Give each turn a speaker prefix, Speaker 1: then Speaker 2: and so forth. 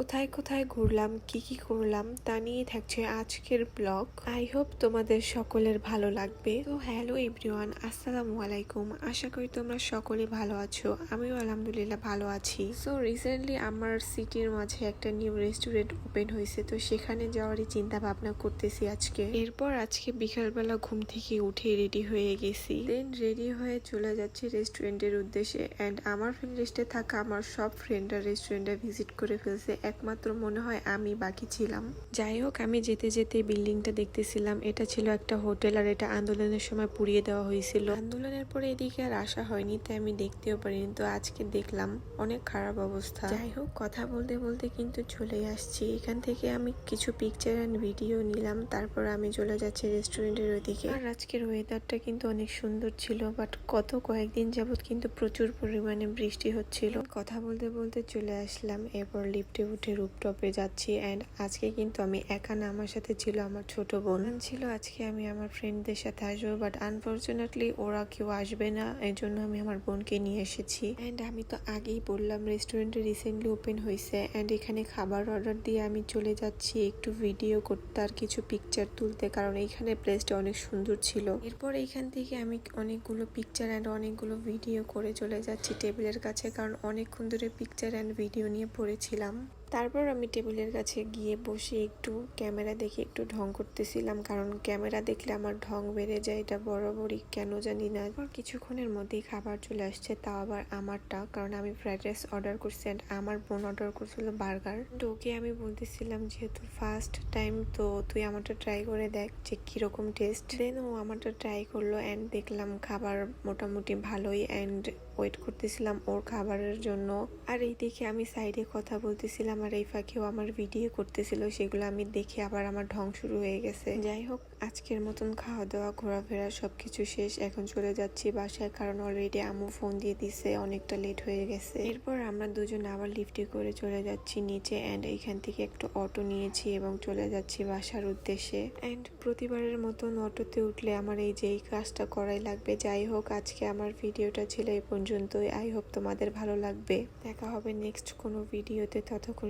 Speaker 1: কোথায় কোথায় ঘুরলাম, কি কি করলাম তা নিয়ে থাকছে আজকের ব্লগ। আই হোপ তোমাদের সকলের ভালো লাগবে। তো হ্যালো এভরিওয়ান আসসালামু আলাইকুম। আশা করি তোমরা সকলে ভালো আছো। আমিও আলহামদুলিল্লাহ ভালো আছি। সো রিসেন্টলি আমার সিটির মাঝে একটা নিউ রেস্টুরেন্ট ওপেন হয়েছে, তো সেখানে যাওয়ারই চিন্তা ভাবনা করতেছি আজকে। এরপর আজকে বিকালবেলা ঘুম থেকে উঠে রেডি হয়ে গেছি। দেন রেডি হয়ে চলে যাচ্ছি রেস্টুরেন্টের উদ্দেশ্যে অ্যান্ড আমার ফ্রেন্ড লিস্টে থাকা আমার সব ফ্রেন্ডরা রেস্টুরেন্টে ভিজিট করে ফেলছে। একমাত্র মনে হয় আমি বাকি ছিলাম। যাই হোক, আমি যেতে যেতে বিল্ডিংটা দেখতেছিলাম। এটা ছিল একটা হোটেল আর এটা আন্দোলনের সময় পুড়িয়ে দেওয়া হয়েছিল। আন্দোলনের পরে এদিকে আর আসা হয়নি, তাই আমি দেখতেও পারিনি। তো আজকে দেখলাম, অনেক খারাপ অবস্থা। যাই হোক, কথা বলতে বলতে কিন্তু চলে আসছি। এখান থেকে আমি কিছু পিকচার অ্যান্ড ভিডিও নিলাম, তারপর আমি চলে যাচ্ছি রেস্টুরেন্টের ওইদিকে। আর আজকের ওয়েদারটা কিন্তু অনেক সুন্দর ছিল বাট কত কয়েকদিন যাবত কিন্তু প্রচুর পরিমাণে বৃষ্টি হচ্ছিল। কথা বলতে বলতে চলে আসলাম এরপর লিফটে উঠে রুপটপে যাচ্ছি অ্যান্ড আজকে কিন্তু আমি একা না, আমার সাথে ছিল আমার ছোট বোন। ছিল, আজকে আমি আমার ফ্রেন্ডদের সাথে আসব বাট আনফর্চুনেটলি ওরা কেউ আসবে না এই জন্য আমি আমার বোনকে নিয়ে এসেছি। অ্যান্ড আমি তো আগেই বললাম রেস্টুরেন্টে রিসেন্টলি ওপেন হয়েছে অ্যান্ড এখানে খাবার অর্ডার দিয়ে আমি চলে যাচ্ছি, একটু ভিডিও করতে আর কিছু পিকচার তুলতে, কারণ এইখানে প্লেসটা অনেক সুন্দর ছিল। এরপর এইখান থেকে আমি অনেকগুলো পিকচার অ্যান্ড অনেকগুলো ভিডিও করে চলে যাচ্ছি টেবিলের কাছে, কারণ অনেকক্ষণ ধরে পিকচার অ্যান্ড ভিডিও নিয়ে পড়েছিলাম। তারপর আমি টেবিলের কাছে গিয়ে বসে একটু ক্যামেরা দেখে একটু ঢং করতেছিলাম, কারণ ক্যামেরা দেখলে আমার ঢং বেড়ে যায়, এটা বরাবরই কেন জানি না। কিছুক্ষণের মধ্যেই খাবার চলে আসছে, তাও আবার আমারটা, কারণ আমি ফ্রাইড রাইস অর্ডার করছি অ্যান্ড আমার বোন অর্ডার করছিল বার্গার। তো ওকে আমি বলতেছিলাম, যেহেতু ফার্স্ট টাইম তো তুই আমারটা ট্রাই করে দেখ যে কীরকম টেস্ট দেন ও আমারটা ট্রাই করল অ্যান্ড দেখলাম খাবার মোটামুটি ভালোই অ্যান্ড ওয়েট করতেছিলাম ওর খাবারের জন্য। আর এই দেখে আমি সাইডে কথা বলতেছিলাম আর এই ফাঁকেও আমার ভিডিও করতেছিল, সেগুলো আমি দেখে আবার আমার ঢং শুরু হয়ে গেছে। যাই হোক, আজকের মতন খাওয়া দাওয়া ঘোরাফেরা সবকিছু শেষ। এখন চলে যাচ্ছি বাসায়, কারণ অলরেডি আমু ফোন দিয়ে দিছে, অনেকটা লেট হয়ে গেছে। এরপর আমরা দুজন আবার লিফটে করে চলে যাচ্ছি নিচে অ্যান্ড এইখান থেকে একটু অটো নিয়েছি এবং চলে যাচ্ছি বাসার উদ্দেশ্যে। অ্যান্ড প্রতিবারের মতন অটোতে উঠলে আমার এই যে এই কাজটা করাই লাগবে। যাই হোক, আজকে আমার ভিডিওটা ছিল এই পর্যন্তই। আই হোপ তোমাদের ভালো লাগবে। দেখা হবে নেক্সট কোনো ভিডিওতে ততক্ষণ